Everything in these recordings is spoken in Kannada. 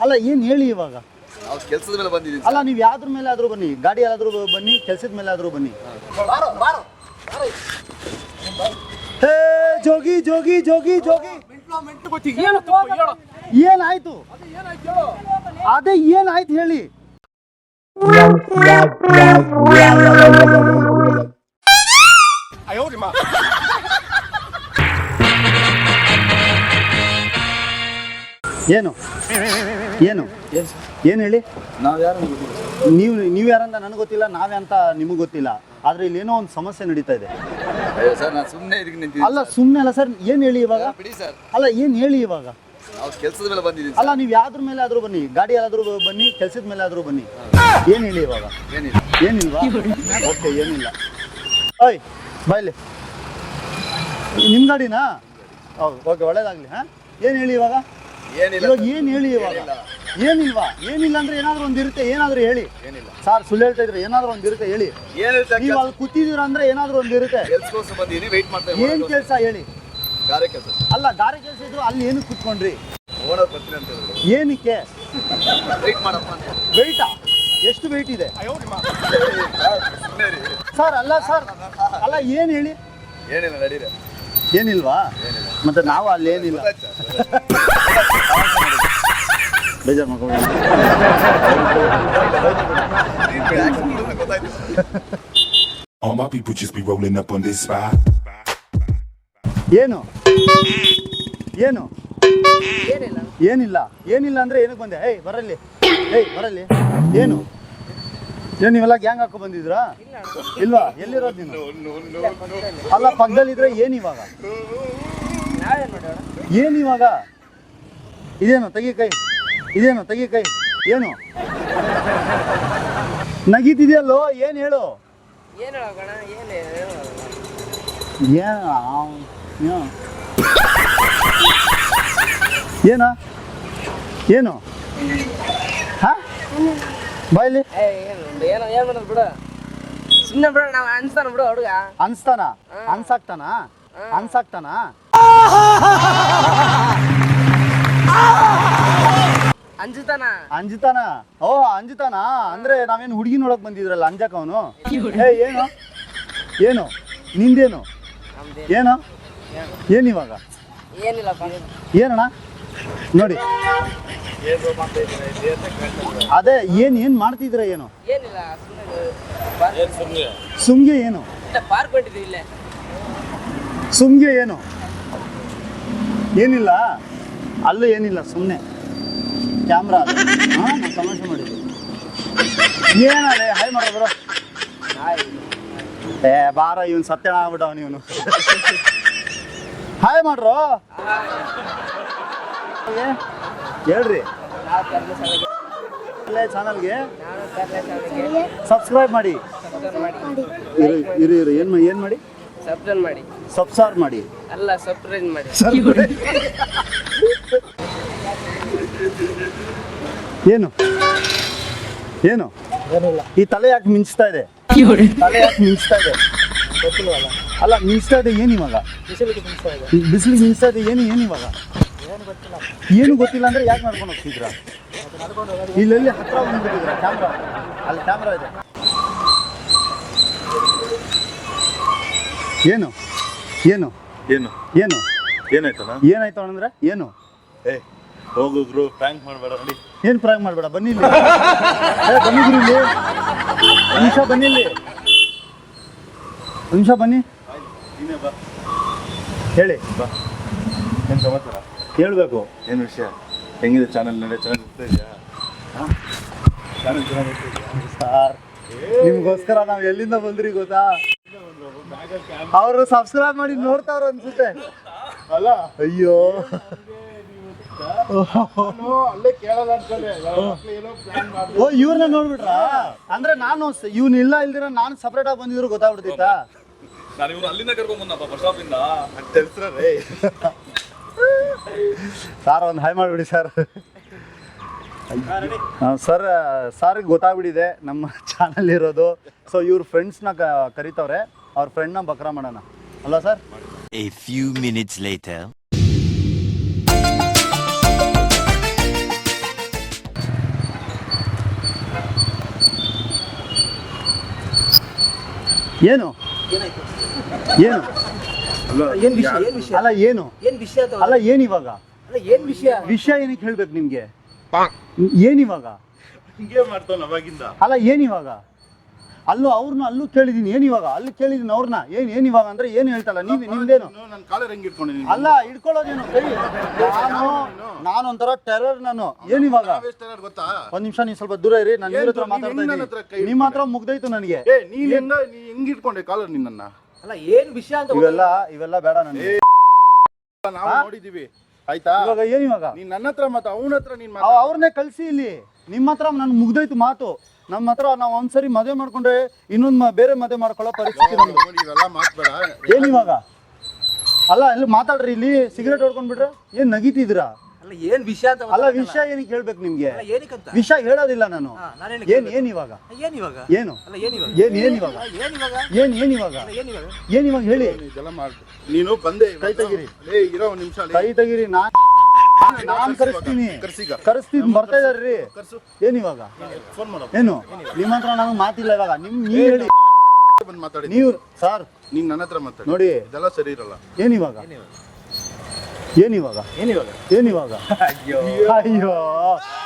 ಅಲ್ಲ ಏನು ಹೇಳಿ ಇವಾಗ? ನಾವು ಕೆಲಸದ ಮೇಲೆ ಬಂದಿದ್ದೀವಿ ಅಲ್ಲ ನೀವು ಯಾವ್ದ್ರ ಮೇಲೆ ಆದರೂ ಬನ್ನಿ ಗಾಡಿ ಆದ್ರೂ ಬನ್ನಿ ಕೆಲ್ಸದ ಮೇಲೆ ಆದರೂ ಬನ್ನಿ. ಹೇ ಜೋಗಿ ಜೋಗಿ ಜೋಗಿ ಜೋಗಿ. ಏನಾಯ್ತು? ಅದೇ ಏನಾಯ್ತು ಹೇಳಿ. ಏನು? ಏನು? ಏನು ಹೇಳಿ? ನಾವು ಯಾರು ನೀವು ನೀವು ಯಾರಂತ ನನಗೆ ಗೊತ್ತಿಲ್ಲ ನಾವೇ ಅಂತ ನಿಮಗೆ ಗೊತ್ತಿಲ್ಲ. ಆದ್ರೆ ಇಲ್ಲಿ ಏನೋ ಒಂದು ಸಮಸ್ಯೆ ನಡೀತಾ ಇದೆ. ಅಯ್ಯೋ ಸರ್ ನಾನು ಸುಮ್ಮನೆ ಇದಕ್ಕೆ ನಿಂತಿದ್ದೀನಿ ಅಲ್ಲ ಸುಮ್ಮನೆ ಅಲ್ಲ ಸರ್ ಏನು ಹೇಳಿ ಇವಾಗ? ಬಿಡಿ ಸರ್. ಅಲ್ಲ ಏನು ಹೇಳಿ ಇವಾಗ? ನಾವು ಕೆಲಸದ ಮೇಲೆ ಬಂದಿದ್ದೀನಿ ಅಲ್ಲ ನೀವು ಯಾವ್ದ್ರ ಮೇಲೆ ಆದ್ರೂ ಬನ್ನಿ ಗಾಡಿ ಆದ್ರೂ ಬನ್ನಿ ಕೆಲ್ಸದ ಮೇಲೆ ಆದ್ರೂ ಬನ್ನಿ. ಏನು ಹೇಳಿ ಇವಾಗ? ಏನಿಲ್ಲ. ಏನಿಲ್ವಾ ಓಕೆ ಏನಿಲ್ಲ. ಓಯ್ ಬಾಯ್ಲಿ ನಿಮ್ಮ ಗಾಡಿನಾ? ಹೌದು ಓಕೆ ಒಳ್ಳೇದಾಗಲಿ ಹಾಂ? ಏನು ಹೇಳಿ ಇವಾಗ? ಏನಿಲ್ಲ. ಇವಾಗ ಏನು ಹೇಳಿ ಇವಾಗ? ಏನಿಲ್ವಾ? ಏನಿಲ್ಲ ಅಂದ್ರೆ ಏನಾದ್ರೂ ಒಂದು ಇರುತ್ತೆ ಏನಾದರೂ ಹೇಳಿ. ಏನಿಲ್ಲ. ಸರ್ ಸುಳ್ಳು ಹೇಳ್ತಾ ಇದ್ರೆ ಏನಾದ್ರೂ ಒಂದು ಇರುತ್ತೆ ಹೇಳಿ. ಏನಿಲ್ಲ ನೀವು ಅಲ್ಲಿ ಕೂತಿದ್ದೀರಾ ಅಂದ್ರೆ ಏನಾದ್ರು ಒಂದು ಇರುತ್ತೆ. ಕೆಲ್ಸಕ್ಕೋಸ್ಕರ ಬಂದಿದ್ದೀನಿ ವೆಯ್ಟ್ ಮಾಡ್ತಾ ಏನು ಕೆಲಸ ಹೇಳಿ? ಗಾರೆ ಕೆಲಸ. ಅಲ್ಲ ಗಾರೆ ಕೆಲಸ ಇದ್ರು ಅಲ್ಲಿ ಏನಕ್ಕೆ ಕೂತ್ಕೊಂಡ್ರಿ? ಬರ್ತೀನಿ ಅಂತ ಹೇಳಿದ್ರು. ಏನಕ್ಕೆ? ವೆಯ್ಟ್ ಮಾಡಪ್ಪ ಅಂತ ವೆಯ್ಟಾ ಎಷ್ಟು ವೆಯ್ಟ್ ಇದೆ? ಸುಮ್ಮನೆ ರೀ ಸರ್ ಅಲ್ಲ ಸರ್ ಅಲ್ಲ ಏನು ಹೇಳಿ? ಏನಿಲ್ಲ ನಡೀರಿ. ಏನಿಲ್ವಾ? ಮತ್ತೆ ನಾವು ಅಲ್ಲಿ ಏನಿಲ್ಲ. ಬೇಜಾರು ಮಾಡ್ಕೊಂಡು All my people just be rolling up on this spot. ಏನು? ಏನು? ಏನಿಲ್ಲ. ಏನಿಲ್ಲ ಅಂದ್ರೆ ಏನಕ್ಕೆ ಬಂದೆ? ಏಯ್ ಬರಲ್ಲಿ ಏಯ್ ಬರಲ್ಲಿ ಏನು? ಏನು ನೀವೆಲ್ಲ ಗ್ಯಾಂಗ್ ಹಾಕೊ ಬಂದಿದ್ರಾ ಇಲ್ವಾ? ಎಲ್ಲಿರೋದು ನೀನು? ಅಲ್ಲ, ಪಕ್ಕದಲ್ಲಿದ್ರೆ ಏನು ಇವಾಗ? ಏನು ಇವಾಗ? ಇದೇನು, ತೆಗಿ ಕೈ. ಇದೇನು ತೆಗಿ ಕೈ. ಏನು? ನಗೀತಿದೆಯಲ್ಲೋ ಏನು ಹೇಳು? ಏನು ಏನು ಏನು ಆ- ಏನು? ಏನ? ಏನು? ಹಾ? ಬಾಯ್ಲಿ ಏನು ಏನೋ ಏನು ಮಾಡೋದು ಬಿಡು. ಸುಮ್ಮನೆ ಬಿಡು ನಾವು ಅನ್ಸ್ತಾನ ಬಿಡು ಹುಡುಗ. ಅನ್ಸ್ತಾನ? ಅನ್ಸಾಕ್ತಾನ? ಅನ್ಸಾಕ್ತಾನ? ಅಂಜುತ್ತಾನ ಅಂಜಿತಾನಾ? ಓ ಅಂಜಿತಾನಾ? ಅಂದ್ರೆ ನಾವೇನು ಹುಡುಗಿ ನೋಡಕ್ ಬಂದಿದ್ರಲ್ಲ ಅಂಜಕ್ ಅವನು ಏ ಏನು? ಏನು? ನಿಂದೇನು? ಏನು? ಏನು? ಏನಿವಾಗ ಏನಿಲ್ಲಪ್ಪ. ಏನಣ್ಣ? ನೋಡಿ. ಅದೇ ಏನ್ ಏನ್ ಮಾಡ್ತಿದ್ರ ಏನು? ಏನಿಲ್ಲ ಸುಮ್ಮನೆ ಸುಮ್ಗೆ ಏನು? ಪಾರ್ಕ್ ಹೊಂಟಿದ್ವಿ ಇಲ್ಲೇ. ಸುಮ್ಗೆ ಏನು? ಏನಿಲ್ಲ? ಅಲ್ಲೂ ಏನಿಲ್ಲ ಸುಮ್ಮನೆ ಕ್ಯಾಮ್ರಾ ಹಾಂ ನಾನು ತಮಾಷೆ ಮಾಡಿದ್ವಿ ಏನಲ್ಲ ಹಾಯ್ ಮಾಡೋ ಹಾಯ್ ಏ ಬಾರ ಇವನ್ ಸತ್ಯನ ಆಗ್ಬಿಟ್ಟವ ಇವನು ಹಾಯ್ ಮಾಡ್ರೋ? ಹೇಳ್ರಿ. ಚಾನಲ್ಗೆ ಸಬ್ಸ್ಕ್ರೈಬ್ ಮಾಡಿ. ಇರು ಇರು ಏನು ಏನು ಮಾಡಿ? ಸಬ್ಸ್ಕ್ರೈಬ್ ಮಾಡಿ. ಸಬ್ಸಾರ್ ಮಾಡಿ. ಅಲ್ಲ ಸಬ್ಸ್ಕ್ರೈಬ್ ಮಾಡಿ. ಏನು? ಏನು? ಈ ತಲೆ ಯಾಕೆ ಮಿಂಚ್ತಾ ಇದೆ? ತಲೆ ಯಾಕೆ ಮಿಂಚ್ತಾ ಇದೆ? ಅಲ್ಲ ಮಿಂಚ್ತಾ ಇದೆ ಏನು ಇವಾಗ? ಬಿಸಿಲಿಗೆ ಮಿಂಚ್ತಾ ಇದೆ. ಏನು ಏನು ಇವಾಗ? ಏನು ಗೊತ್ತಿಲ್ಲ. ಅಂದ್ರೆ ಯಾಕೆ ನಡ್ಕೊಂಡು ಹೋಗ್ತಿದ್ರ ಇಲ್ಲೆಲ್ಲಿ ಹತ್ರ ಬಂದ್ಬಿಟ್ಟಿದ್ರ ಕ್ಯಾಮ್ರಾ ಅಲ್ಲಿ ಕ್ಯಾಮ್ರಾ ಇದೆ. ಏನು? ಏನು? ಏನು? ಏನು? ಏನಾಯ್ತಣ್ಣ? ಏನಾಯ್ತು ಅಂದ್ರೆ ಏನು? ಏ ಹೋಗುಗ್ರು ಪ್ರ್ಯಾಂಕ್ ಮಾಡಬೇಡ ನೋಡಿ. ಏನು ಪ್ರ್ಯಾಂಕ್ ಮಾಡಬೇಡ? ಬನ್ನಿ ಇಲ್ಲಿ. ಏ, ಬನ್ನಿ ಗುರು ಇಲ್ಲಿ. ಒಂದ್ ನಿಮಿಷ ಬನ್ನಿ ಇಲ್ಲಿ. ಒಂದ್ ನಿಮಿಷ ಬನ್ನಿ. ನೀನೇ ಬಾ ಹೇಳಿ. ಬಾ. ಏನು ಸಮಾಚಾರ? ಹೇಳ್ಬೇಕು. ಏನು ವಿಷಯ? ಹೆಂಗಿದೆ ಚಾನಲ್ ನಡೆ? ಚೆನ್ನಾಗಿ ಹೋಗ್ತಾ ಇದೆಯಾ? ಚಾನಲ್ ಚೆನ್ನಾಗಿ ಹೋಗ್ತಾ ಇದೆಯಾ? ಸರ್ ನಿಮ್ಗೋಸ್ಕರ ನಾವು ಎಲ್ಲಿಂದ ಬಂದ್ರಿ ಗೊತ್ತಾ? ಅವರು ಸಬ್ಸ್ಕ್ರೈಬ್ ಮಾಡಿ ನೋಡ್ತಾವ್ರ ಅನ್ಸುತ್ತೆ. ಅಲ್ಲ? ಅಯ್ಯೋ ಅಲ್ಲೇ ಕೇಳಲ್ಲ ಅನ್ಕೊಂಡೆ ಏನೋ ಪ್ಲಾನ್ ಮಾಡಿ ಓ ಇವ್ರನ್ನ ನೋಡ್ಬಿಟ್ರ? ಅಂದ್ರೆ ನಾನು ಇವ್ನ ಇಲ್ಲ ಇಲ್ದಿರ ನಾನು ಸಪ್ರೇಟ್ ಆಗಿ ಬಂದಿದ್ರು ಗೊತ್ತಾಗ್ಬಿಡ್ತಿತ್ತಾ? ನಾನು ಇವ್ರು ಅಲ್ಲಿಂದ ತಿಳಿಸ್ರೇ ಸಾರ್ ಒಂದು ಹಾಯ್ ಮಾಡಿಬಿಡಿ ಸರ್. ಸರ್ ಸಾರಿಗೆ ಗೊತ್ತಾಗ್ಬಿಟ್ಟಿದೆ ನಮ್ಮ ಚಾನಲ್ ಇರೋದು. ಸೊ ಇವ್ರ ಫ್ರೆಂಡ್ಸ್ನ ಕರಿತವ್ರೆ. ಅವ್ರ ಫ್ರೆಂಡ್ನ ಬಕ್ರ ಮಾಡೋಣ. ಅಲ್ವಾ sir? A few minutes later. ಏನು? ಏನು? ವಿಷಯ ಏನ್ ವಿಷಯ? ಅಲ್ಲ ಏನು? ಏನ್ ವಿಷಯ ಅಂತ ಅಲ್ಲ ಏನು ಇವಾಗ ಅಲ್ಲ ಏನ್ ವಿಷಯ? ವಿಷಯ ಏನಕ್ಕೆ ಹೇಳ್ಬೇಕು ನಿಮ್ಗೆ? ಏನಿವಾಗ? ಹಿಂಗೆ ಮಾಡ್ತಾನೆ ಅವಾಗಿಂದ. ಅಲ್ಲ ಏನಿವಾಗ? ಅಲ್ಲೂ ಅವ್ರನ್ನ ಅಲ್ಲೂ ಕೇಳಿದೀನಿ. ಏನಿವಾಗ ಅಲ್ಲಿ ಕೇಳಿದೀನಿ ಅವ್ರನ್ನ. ಏನ್ ಇವಾಗ ಅಂದ್ರೆ ಏನು ಹೇಳ್ತಲ್ಲ ನೀವು ನಿಮ್ದೇನು? ನನ್ನ ಕಾಲರ್ ಹೆಂಗ್ ಇಟ್ಕೊಂಡಿದ್ದೀನಿ? ಅಲ್ಲ ಇಟ್ಕೊಳ್ಳೋದೇನು ನಾನು ನಾನೊಂಥರ ಟೆರರ್ ನಾನು. ಏನಿವಾಗ ಗೊತ್ತಾ? ಒಂದ್ ನಿಮಿಷ ನೀವು ಸ್ವಲ್ಪ ದೂರ ಇರಿ. ನಾನು ನಿಮ್ಮ ಹತ್ರ ಏನ್ ಮಾತಾಡ್ತಾ ಇದ್ದೀನಿ ನಿಮ್ಮ ಹತ್ರ ಮುಗ್ದೈತು ನನಗೆ. ಏ ನೀನ್ ಹೆಂಗ ನೀ ಹೆಂಗ್ ಇಟ್ಕೊಂಡೆ ಕಾಲರ್ ನಿನ್ನ ಅಲ್ಲ ಏನ್ ವಿಷಯ ಅಂತ ಇವೆಲ್ಲ ಇವೆಲ್ಲ ಬೇಡ ನನಗೆ. ನಾವು ನೋಡಿದೀವಿ. ಆಯ್ತಾ? ಇವಾಗ ಏನಿವಾಗ ನೀನ್ ನನ್ನ ಹತ್ರ ಮಾತಾ ಅವನ ಹತ್ರ ನೀನ್ ಅವ್ ಅವ್ರನ್ನೇ ಕಲ್ಸಿ ಇಲ್ಲಿ. ನಿಮ್ಮ ಹತ್ರ ನನ್ ಮುಗ್ದೈತು ಮಾತು. ನಮ್ಮ ಹತ್ರ ನಾವು ಒಂದ್ಸರಿ ಮದುವೆ ಮಾಡ್ಕೊಂಡ್ರೆ ಇನ್ನೊಂದ್ ಮ- ಬೇರೆ ಮದುವೆ ಮಾಡ್ಕೊಳ್ಳೋ ಪರಿಸ್ಥಿತಿ ನಮ್ದು. ನೋಡಿ ಇವೆಲ್ಲ ಮಾತ್ಬೇಡ. ಏನಿವಾಗ ಅಲ್ಲ ಇಲ್ಲಿ ಮಾತಾಡ್ರಿ ಇಲ್ಲಿ ಸಿಗರೇಟ್ ಹೊಡ್ಕೊಂಡ್ಬಿಟ್ರೆ ಏನ್ ನಗೀತಿದ್ದೀರಾ? ಅಲ್ಲ ಏನ್ ವಿಷಯ ಅಂತ ಅಲ್ಲ ವಿಷಯ ಏನಕ್ಕೆ ಹೇಳ್ಬೇಕು ನಿಮ್ಗೆ? ಅಲ್ಲ ಏನಕ್ಕಂತ? ವಿಷಯ ಹೇಳೋದಿಲ್ಲ ನಾನು. ಹಾ, ಏನ್ ಏನ್ ಇವಾಗ? ಏನ್ ಇವಾಗ? ಏನು? ಅಲ್ಲ ಏನ್ ಇವಾಗ? ಏನ್ ಏನ್ ಇವಾಗ? ಏನ್ ಇವಾಗ? ಏನ್ ಏನ್ ಇವಾಗ? ಅಲ್ಲ ಏನ್ ಇವಾಗ? ಏನ್ ಇವಾಗ ಹೇಳಿ? ಇದೆಲ್ಲ ಮಾಡ್ ನೀನು ಬಂದೆ ಇವಾಗ. ಕೈ ತಗಿರಿ. ಲೇ ಇರೋ ಒಂದ್ ನಿಮಿಷ ಕೈ ತಗಿರಿ ನಾನ್ ನಾನ್ ಕರೆಸ್ತೀನಿ ಕರೆಸ್ತೀನಿ ಬರ್ತಾ ಇದಾರ್ರಿ ಏನು ಇವಾಗ ಫೋನ್ ಮಾಡೋ ಏನು ನಿಮ್ಮ ಹತ್ರ ನನಗೆ ಮಾತಿಲ್ಲ ಇವಾಗ ನಿಮ್ ನೀವ್ ಹೇಳಿ ಬಂದು ಮಾತಾಡಿ ನೀವು ಸರ್ ನೀನ್ ನನ್ನ ಹತ್ರ ಮಾತಾಡಿ ನೋಡಿ ಇದೆಲ್ಲ ಸರಿ ಇರಲ್ಲ ಏನಿವಾಗ ಏನಿವಾಗ ಏನ್ ಇವಾಗ ಏನಿವಾಗ ಅಯ್ಯೋ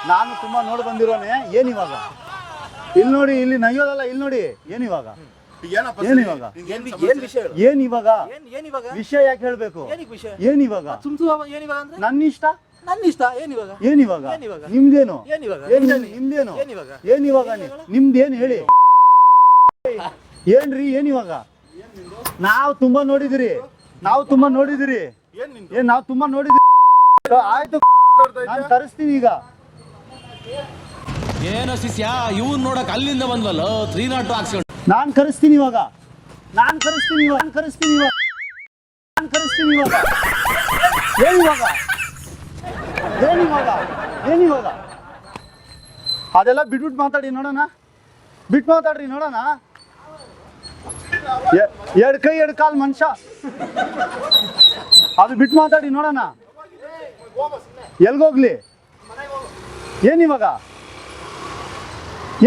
ನಾನು ತುಂಬಾ ನೋಡಿ ಬಂದಿರೋನೆ ಏನಿವಾಗ ಇಲ್ಲಿ ನೋಡಿ ಇಲ್ಲಿ ನಯ್ಯೋದಲ್ಲ ಇಲ್ಲಿ ನೋಡಿ ಏನಿವಾಗ ಏನಪ್ಪ ಏನ್ ಇವಾಗ? ಏನ್ ಏನ್ ವಿಷಯ ಹೇಳು ಏನಿವಾಗ ಏನ್ ಏನ್ ಇವಾಗ ವಿಷಯ ಯಾಕೆ ಹೇಳ್ಬೇಕು ಏನಿವಾಗ ಸುಮ್ ಸುಮ್ ಏನ್ ಇವಾಗ ಅಂದ್ರೆ ನನ್ನ ಇಷ್ಟ ನನ್ನ ಇಷ್ಟ ಏನ್ ಇವಾಗ ಏನಿವಾಗ? ಏನಿವಾಗ? ನಿಮ್ದೇನು? ಏನ್ ಇವಾಗ ಏನ್ ನಿಮ್ದೇನು? ಏನಿವಾಗ? ಏನಿವಾಗ ನಿಮ್ದೇನು ಹೇಳಿ? ಏನ್ರಿ ಏನಿವಾಗ? ನಾವು ತುಂಬಾ ನೋಡಿದಿರಿ. ನಾವು ತುಂಬಾ ನೋಡಿದಿರಿ. ಏನ್ ನಿನ್ ಏನ್ ನಾವು ತುಂಬಾ ನೋಡಿದಿರಿ. ಆಯ್ತು ನಾನು ತರಿಸ್ತೀನಿ ಈಗ. ಏನೋ ಶಿಷ್ಯ ಇವನ್ ನೋಡಕ್ ಅಲ್ಲಿಂದ ಬಂದ್ವಲ್ಲ? ತ್ರೀ ನಾಟ್ ಟು ಹಾಕ್ಸ್ಕೊಂಡು. ನಾನ್ ಕರೆಸ್ತೀನಿ ಇವಾಗ. ನಾನ್ ಕರೆಸ್ತೀನಿ ಇವಾಗ. ನಾನ್ ಕರೆಸ್ತೀನಿ ಇವಾಗ. ನಾನ್ ಕರೆಸ್ತೀನಿ ಇವಾಗ. ಏನಿವಾಗ ಅದೆಲ್ಲ ಬಿಟ್ಬಿಟ್ಟು ಮಾತಾಡಿ ನೋಡೋಣ. ಬಿಟ್ಟು ಮಾತಾಡ್ರಿ ನೋಡೋಣ. ಎರಡು ಕೈ ಎರಡ್ ಕಾಲ್ ಮನುಷ್ಯ. ಅದು ಬಿಟ್ಟು ಮಾತಾಡಿ ನೋಡೋಣ. ಎಲ್ಗೋಗ್ಲಿ? ಏನಿವಾಗ?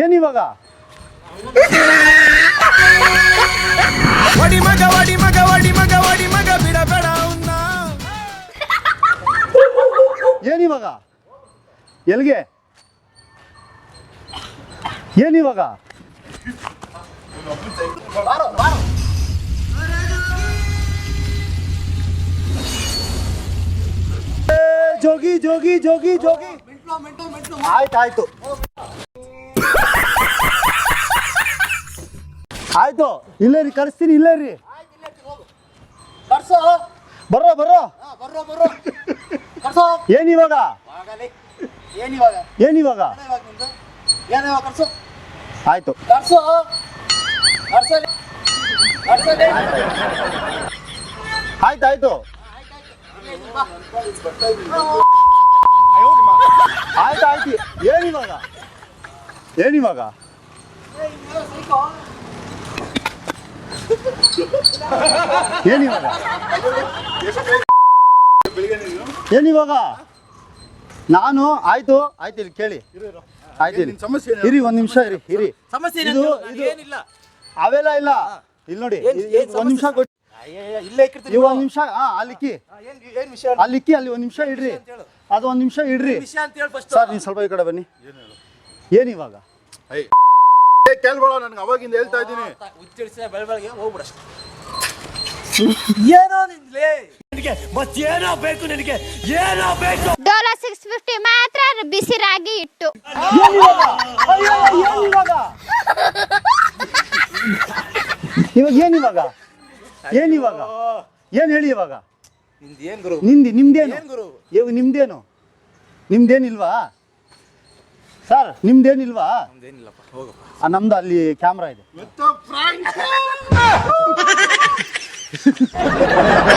ಏನಿವಾಗ? ಏನಿವಾಗ ಎಲ್ಲಿಗೆ ಏನಿವಾಗ ಜೋಗಿ ಜೋಗಿ ಜೋಗಿ ಜೋಗಿ. ಆಯ್ತು ಆಯ್ತು. ಆಯ್ತು ಇಲ್ಲೇ ರೀ ಕರೆಸ್ತೀನಿ ಇಲ್ಲ ರೀ. ಬರ್ರೋ ಬರ್ರೋ. ಏನಿವಾಗ ಏನಿವಾಗ? ಇವಾಗ ಏನ್ ಕರ್ಸು? ಆಯ್ತು. ಕರ್ಸು. ಕರ್ಸಲಿ. ಕರ್ಸಲಿ. ಆಯ್ತು ಆಯ್ತು. ಆಯ್ತು ಆಯ್ತು. ಏನಿವಾಗ? ಏನಿವಾಗ? ಏನಿವಾಗ? ಏನಿವಾಗ ನಾನು ಆಯ್ತು ಆಯ್ತು ಇಲ್ಲಿ ಕೇಳಿ. ಆಯ್ತು ಇಲ್ಲಿ. ಸಮಸ್ಯೆ ಏನು? ಇರಿ ಒಂದ್ ನಿಮಿಷ ಇರಿ ಇರಿ. ಸಮಸ್ಯೆ ಇದು ಏನಿಲ್ಲ ಇದು ಏನಿಲ್ಲ ಅವೆಲ್ಲ ಇಲ್ಲ. ಇಲ್ಲಿ ನೋಡಿ ಒಂದು ನಿಮಿಷ ಕೊಟ್ಟು ನೀವು ಒಂದ್ ನಿಮಿಷ ಹಾ ಅಲ್ಲಿಕ್ಕಿ ಏನ್ ಏನ್ ವಿಷಯ? ಅಲ್ಲಿಕ್ಕಿ ಅಲ್ಲಿ ಒಂದ್ ನಿಮಿಷ ಇಡ್ರಿ. ಅದು ಒಂದ್ ನಿಮಿಷ ಇಡ್ರಿ. ವಿಷಯ ಅಂತ ಹೇಳಿ ಫಸ್ಟ್ ಸರ್ ನೀವು ಸ್ವಲ್ಪ ಈ ಕಡೆ ಬನ್ನಿ. ಏನಿವಾಗ ಇವಾಗ? ಏ, ಕೇಳ್ಬೇಡ ನನ್ಗೆ ಅವಾಗಿಂದ ಹೇಳ್ತಾ ಇದ್ದೀನಿ. ಏನೋ ಡೋಲೋ ಸಿಕ್ಸ್ ಫಿಫ್ಟಿ ಮಾತ್ರ ಬಿಸಿ ರಾಗಿ ಇಟ್ಟು ಇವಾಗ ಅಯ್ಯೋ, ಏನಿವಾಗ ಇವಾಗ? ಏನ್ ಇವಾಗ? ಏನ್ ಹೇಳಿ ಇವಾಗ? ನಿಂದೇನ್ ಗುರು? ನಿಂದಿ ನಿಮ್ದೇನು? ಏನ್ ಗುರು? ಇವಾಗ ನಿಮ್ದೇನು? ನಿಮ್ದೇನಿಲ್ವಾ? ಸರ್ ನಿಮ್ದೇನಿಲ್ವಾ? ನಮ್ದೇನಿಲ್ಲಪ್ಪ ಹೋಗಪ್ಪ. ಆ, ನಮ್ದು ಅಲ್ಲಿ ಕ್ಯಾಮ್ರಾ ಇದೆ.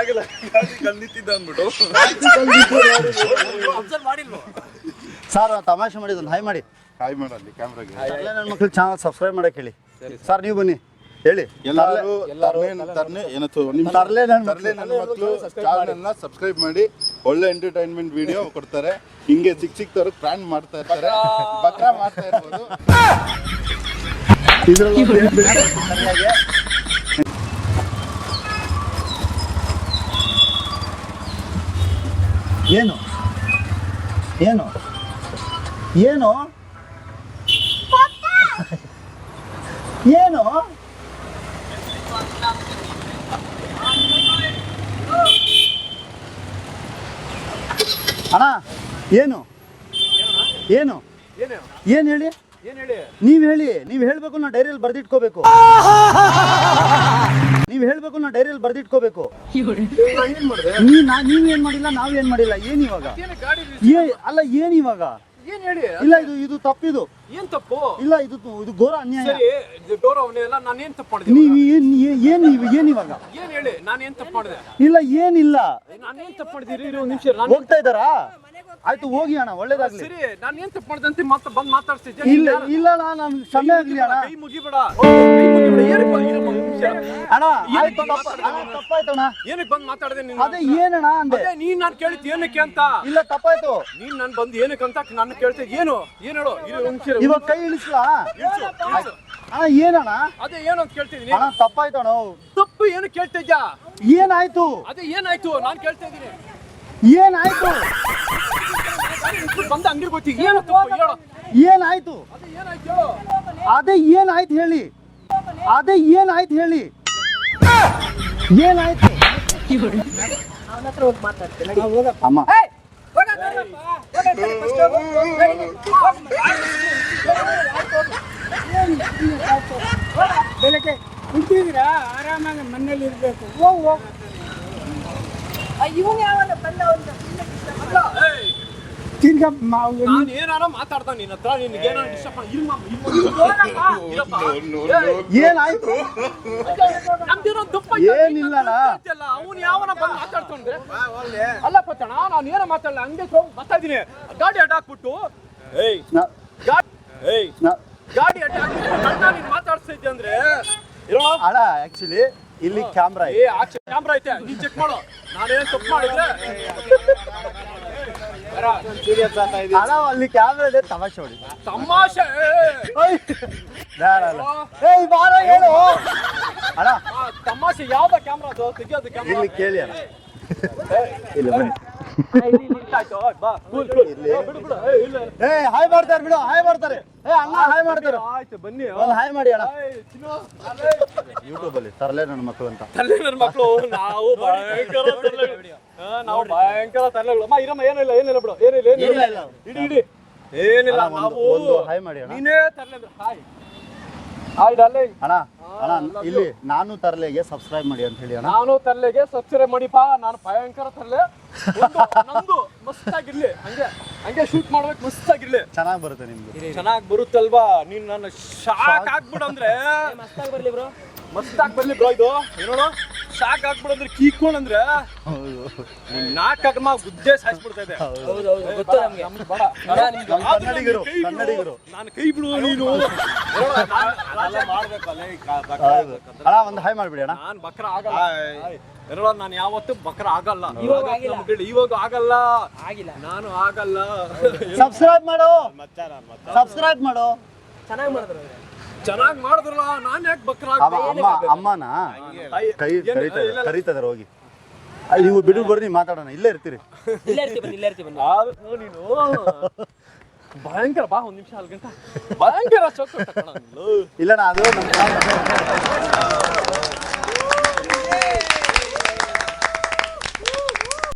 ಅಲ್ಲಿ ನಿಂತಿದ್ದ ಅಂದ್ಬಿಟ್ಟು. ಅಬ್ಸರ್ವ್ ಮಾಡಿಲ್ವೋ? ಸರ್ ತಮಾಷೆ ಮಾಡಿದ್ದು ಹಾಯ್ ಮಾಡಿ. ಹಾಯ್ ಮಾಡಲ್ಲಿ ಕ್ಯಾಮ್ರಾಗೆ ನನ್ನ ಮಕ್ಳು ಚಾನಲ್ ಸಬ್ಸ್ಕ್ರೈಬ್ ಮಾಡಕ್ಕೆ ಹೇಳಿ. ಸರ್ ನೀವು ಬನ್ನಿ. ಹೇಳಿ. ಎಲ್ಲರೂ ತರ್ಲೆ ತರ್ಲೆ ಏನತ್ತು ನಿಮ್ಮ ತರ್ಲೆ ನನ್ನ ತರ್ಲೆ ನನ್ನ ಮಕ್ಕಳು ಚಾನಲ್ನ ಸಬ್ಸ್ಕ್ರೈಬ್ ಮಾಡಿ. ಒಳ್ಳೆ ಎಂಟರ್ಟೈನ್ಮೆಂಟ್ ವಿಡಿಯೋ ಕೊಡ್ತಾರೆ. ಹಿಂಗೆ ಸಿಕ್ ಸಿಕ್ತವ್ರು ಪ್ಲಾನ್ ಮಾಡ್ತಾ ಇರ್ತಾರೆ. ಬಕ್ರಾ ಮಾಡ್ತಾ ಇರ್ಬೋದು. ಇದ್ರಲ್ಲಿ ಏನು? ಏನು? ಏನು? ಏನು? ಅಣ್ಣ ಏನು? ಏನು? ಏನು ಹೇಳಿ? ನೀವು ಹೇಳಿ ನೀವು ಹೇಳಬೇಕು ನಾ ಡೈರಿಯಲ್ಲಿ ಬರ್ದಿಟ್ಕೋಬೇಕು. ನೀವ್ ಹೇಳ್ಬೇಕು ನಾ ಡೈರಿಯಲ್ಲಿ ಬರ್ದಿಟ್ಕೋಬೇಕು. ನೀ ನಾ ನೀವ್ ಏನ್ ಮಾಡಿಲ್ಲ ನಾವ್ ಏನ್ ಮಾಡಿಲ್ಲ ಏನ್ ಇವಾಗ? ಏ ಅಲ್ಲ ಏನ್ ಇವಾಗ? ಏನ್ ಹೇಳಿ? ಇಲ್ಲ ಇದು ಇದು ತಪ್ಪಿದು. ಏನ್ ತಪ್ಪು? ಇಲ್ಲ ಇದು ಇದು ಘೋರ ಅನ್ಯಾಯ. ಗೌರವನೇ ಎಲ್ಲ ನಾನು ಏನ್ ತಪ್ಪು ಮಾಡಿದೆ ನೀವ್ ಏನ್ ಏನ್- ನೀವು ಏನ್ ಇವಾಗ? ಏನ್ ಹೇಳಿ ನಾನು ಏನ್ ತಪ್ಪು ಮಾಡಿದೆ? ಇಲ್ಲ ಏನಿಲ್ಲ. ನಾನು ಏನ್ ತಪ್ಪು ಮಾಡಿದಿರಿ ಇರೋ ನಿಮಿಷ ನಾನು ಹೋಗ್ತಾ ಇದ್ದಾರಾ? ಆಯ್ತು ಹೋಗಿ ಅಣ್ಣ ಒಳ್ಳೇದಾಗ್ಲಿ. ಸರಿ ನಾನು ಏನ್ ತಪ್ಪು ಮಾಡಿದೆ ಅಂತ ಮತ್ತೆ ಬಂದು ಮಾತಾಡ್ತಿದ್ದೆ ಇಲ್ಲ ಇಲ್ಲ ಅಣ್ಣ ನಮ್ ಕ್ಷಮೆ ಆಗ್ಲಿ ಅಣ್ಣ. ಕೈ ಮುಗಿಬೇಡ. ಕೈ ಮುಗಿಬೇಡ ಏನಪ್ಪ ಇರಪ್ಪ ಒಂದ್ ಅಣ್ಣ ಆಯ್ತು ತಪ್ಪ ಅಣ್ಣ, ತಪ್ಪಾಯ್ತಣ್ಣ ಏನಕ್ಕೆ ಬಂದು ಮಾತಾಡಿದೆ ನೀನು? ಅದೇ ಏನಣ್ಣ ಅಂದೆ? ಅದೇ ನೀನ್ ನಾನು ಕೇಳಿದ್ ಏನಕ್ಕೆ ಅಂತ? ಇಲ್ಲ ತಪ್ಪಾಯ್ತು. ನೀನ್ ನಾನು ಬಂದು ಏನಕ್ಕೆ ಅಂತ ನಾನು ಕೇಳ್ತಿದ್ ಏನು? ಏನೇಳು ಹೇಳು? ಇರು. ಇವಾಗ ಕೈ ಇಳಿಸ್ಲಾ? ಇಳ್ಸು, ಇಳ್ಸು. ಅಣ್ಣ ಏನಣ್ಣ? ಅದೇ ಏನು ಅಂತ ಕೇಳ್ತಿದ್ದೀನಿ. ಅಣ್ಣ ತಪ್ಪಾಯ್ತಣ್ಣ ತಪ್ಪು ಏನು ಕೇಳ್ತಾ ಇದ್ಯಾ ಏನಾಯ್ತು? ಅದೇ ಏನಾಯ್ತು? ನಾನು ಕೇಳ್ತಾ ಇದ್ದೀನಿ. ಏನಾಯ್ತು? ಬಂದ ಅಂಗಡಿ ಗೊತ್ತಿ ಏನು ಏನಾಯ್ತು? ಅದೇ ಏನಾಯ್ತು ಹೇಳಿ. ಅದೇ ಏನಾಯ್ತು ಹೇಳಿ. ಏನಾಯ್ತು? ಅಮ್ಮ. ಬೆಳಗ್ಗೆ ಕುಂತಿದ್ರ ಆರಾಮಾಗಿ ಮನೇಲಿ ಇರ್ಬೇಕು. ಇವನ್ ಹೋಗ್ ಬಂದ ಮಾ- ನಾನು ಏನಾರ ಮಾತಾಡ್ತಾ ನಿನ್ನ ಹತ್ರ ನಿನ್ಗೆ ಏನಾರ ಡಿಸ್ಟರ್ಬ್. ಏನಾಯ್ತು ಏನಿಲ್ಲ ದಪ್ಪ ಏನಿಲ್ಲಣ್ಣ. ಅವನು ಯಾವನ ಬಂದು ಮಾತಾಡ್ತಂದ್ರೆ ಅಲ್ಲ ಪತ್ತಣ ನಾನು ಏನೋ ಮಾತಾಡಲ್ಲ ಹಂಗೆ ಹೋಗಿ ಬರ್ತಾ ಇದೀನಿ ಗಾಡಿ ಅಡ್ಡ ಹಾಕ್ಬಿಟ್ಟು ಏಯ್ ಗಾಡಿ ಏಯ್ ನಾ- ಗಾಡಿ ಅಡ್ಡ ಹಾಕ್ಬಿಟ್ಟು ನನ್ನ ಮಾತಾಡ್ಸ್ತಾ ಇದ್ದೆ ಅಂದ್ರೆ ಇರೋ ಅಣ್ಣ ಆಕ್ಚುಲಿ ಇಲ್ಲಿ ಕ್ಯಾಮ್ರಾ ಏ ಆಚೆ ಕ್ಯಾಮ್ರಾ ಐತೆ ನೀನ್ ಚೆಕ್ ಮಾಡು ನಾನೇನ್ ತಪ್ಪು ಮಾಡಿದ್ರೆ ಅಣ್ಣ ಅಲ್ಲಿ ಕ್ಯಾಮ್ರಾ ಇದೆ ತಮಾಷೆ ಹೊಡಿ ತಮಾಷೆ! ಅಲ್ಲ. ಏಯ್ ಬಾರ ಹೇಳು. ಅಣ್ಣ. ತಮಾಷೆ ಯಾವ್ದ ಕ್ಯಾಮ್ರಾ ಅದು? ತೆಗಿಯೋದು ಕ್ಯಾಮ್ರಾ ಇಲ್ಲಿ ಕೇಳಿ ಅಣ್ಣ. ಇಲ್ಲಿ ಬನ್ನಿ. ಬಾ ಕೂಲ್ ಕೂಲ್ ಬಿಡು ಬಿಡು ಏ, ಇಲ್ಲ ಏ ಹಾಯ್ ಮಾಡ್ತಾರೆ ಬಿಡು ಹಾಯ್ ಮಾಡ್ತಾರೆ. ಏ ಅಣ್ಣ ಹಾಯ್ ಮಾಡ್ತಾರೆ. ಆಯ್ತು ಬನ್ನಿ ಒಂದು ಹಾಯ್ ಮಾಡಿ ಅಣ್ಣ. ಯೂಟ್ಯೂಬ್ ಅಲ್ಲಿ ತರಲೆ ನನ್ನ ಮಕ್ಕಳು ಅಂತ. ತರಲೆ ನನ್ನ ಮಕ್ಕಳು ನಾವು ಭಯಂಕರ. ಹಾ, ನಾವು ಭಯಂಕರ ತಲೆಗಳು ಅಮ್ಮ ಇರಮ್ಮ ಏನಿಲ್ಲ ಏನಿಲ್ಲ ಬಿಡು. ಏನಿಲ್ಲ ಇಲ್ಲ, ಏನಿಲ್ಲ ಇಲ್ಲ. ಇಡಿ ಇಡಿ ಏನಿಲ್ಲ ನಾವು ಹಾಯ್ ಮಾಡಿ ಅಣ್ಣ. ನೀನೇ ತರಲೆ ಹಾಯ್. ಅಣ್ಣ ಅಣ್ಣ ಇಲ್ಲಿ ನಾನು ತರಲೆಗೆ ಸಬ್ಸ್ಕ್ರೈಬ್ ಮಾಡಿ ಅಂತ ಹೇಳಿ ಅಣ್ಣ. ನಾನು ತರ್ಲೆಗೆ ಸಬ್ಸ್ಕ್ರೈಬ್ ಮಾಡಿಪ್ಪ. ನಾನು ಭಯಂಕರ ತರ್ಲೆ. ಒಂದು ನಮ್ದು ಮಸ್ತ್ ಆಗಿರ್ಲಿ ಹಂಗೆ ಹಂಗೆ ಶೂಟ್ ಮಾಡ್ಬೇಕು ಮಸ್ತಾಗಿರ್ಲಿ. ಚೆನ್ನಾಗಿ ಬರುತ್ತೆ ನಿಮ್ಗೆ ಚೆನ್ನಾಗಿ ಬರುತ್ತಲ್ವಾ? ನೀನ್ ನನ್ನ ಶಾಕ್ ಆಗ್ಬಿಡು ಅಂದ್ರೆ ಮಸ್ತಾಗಿ ಬರ್ಲಿ ಬ್ರೋ ಮಸ್ತಾಗಿ ಬರ್ಲಿ ಬ್ರೋ ಇದು. ಏನೋ ಶಾಕ್ ಆಗ್ಬಿಡು ಅಂದ್ರೆ ಕೀಕೊಂಡ್ ಅಂದ್ರೆ ಬೇಡ. ನಮ್ಮ ಆದ್ರೆ ಕನ್ನಡಿಗರು. ಕನ್ನಡಿಗರು. ನಾನು ಕೈ ಬಿಡು ನೀನು. ಹೌದು. ಅಣ್ಣ ಒಂದು ಹಾಯ್ ಮಾಡ್ಬಿಡಿ ಅಣ್ಣ. ನಾನ್ ಬಕ್ರ ಆಗಲ್ಲ. ನಾನು ಯಾವತ್ತೂ ಬಕ್ರ ಆಗಲ್ಲ. ಇವಾಗ ಇವಾಗ ಆಗಲ್ಲ. ಆಗಿಲ್ಲ. ನಾನು ಆಗಲ್ಲ. ಸಬ್ಸ್ಕ್ರೈಬ್ ಮಾಡು. ಸಬ್ಸ್ಕ್ರೈಬ್ ಮಾಡು. ಚೆನ್ನಾಗಿ ಮಾಡಿದ್ರು. ಚೆನ್ನಾಗಿ ಮಾಡಿದ್ರಲ್ಲ ನಾನು ಯಾಕೆ ಬಕ್ರ ಅಮ್ಮನ ಕೈ ಕರೀತಾ ಇದ್ದಾರೆ ಕರೀತಾ ಇದ್ದಾರೆ ಹೋಗಿ. ಅಲ್ಲಿ ನೀವು ಬಿಡು ಬರ್ರಿ ಮಾತಾಡೋಣ. ಇಲ್ಲೇ ಇರ್ತೀರಿ. ಇಲ್ಲೇ ಇರ್ತೀವಿ ಬನ್ನಿ ಇಲ್ಲೇ ಇರ್ತೀವಿ ಬನ್ನಿ. ನೀನು. ಭಯಂಕರ ಬಾ ಒಂದ್ ನಿಮಿಷ ಅಲ್ಲಿ ಗಂಟ. ಭಯಂಕರ ಚೊಕ್ಕ ಇಲ್ಲಣ್ಣ ಅದು ನಮ್ಮ